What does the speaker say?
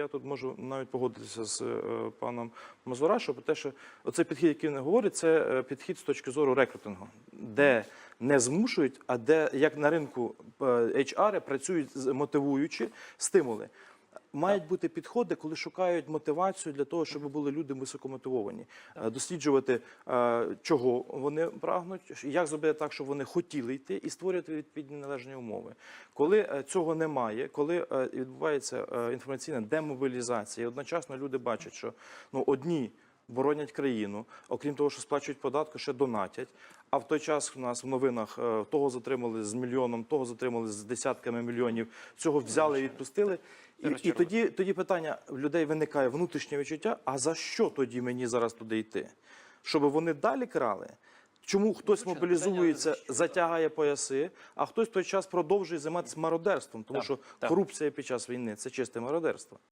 Я тут можу навіть погодитися з е, паном Мазурашо про те, що оцей підхід, який він говорить, це е, підхід з точки зору рекрутингу, де не змушують, а де як на ринку е, HR працюють мотивуючи стимули. Мають бути підходи, коли шукають мотивацію для того, щоб були люди високомотивовані, Е, досліджувати, е, чого вони прагнуть, як зробити так, щоб вони хотіли йти, і створювати відповідні належні умови. Коли е, цього немає, коли відбувається інформаційна демобілізація, і одночасно люди бачать, що ну одні. Боронять країну, окрім того, що сплачують податки, ще донатять. А в той час у нас в новинах е, того затримали з мільйоном, того затримали з десятками мільйонів. Цього взяли і відпустили. І, і тоді, тоді питання в людей виникає внутрішнє відчуття: а за що тоді мені зараз туди йти? Щоб вони далі крали? Чому хтось мобілізується, затягає пояси, а хтось в той час продовжує займатися мародерством, тому що корупція під час війни це чисте мародерство.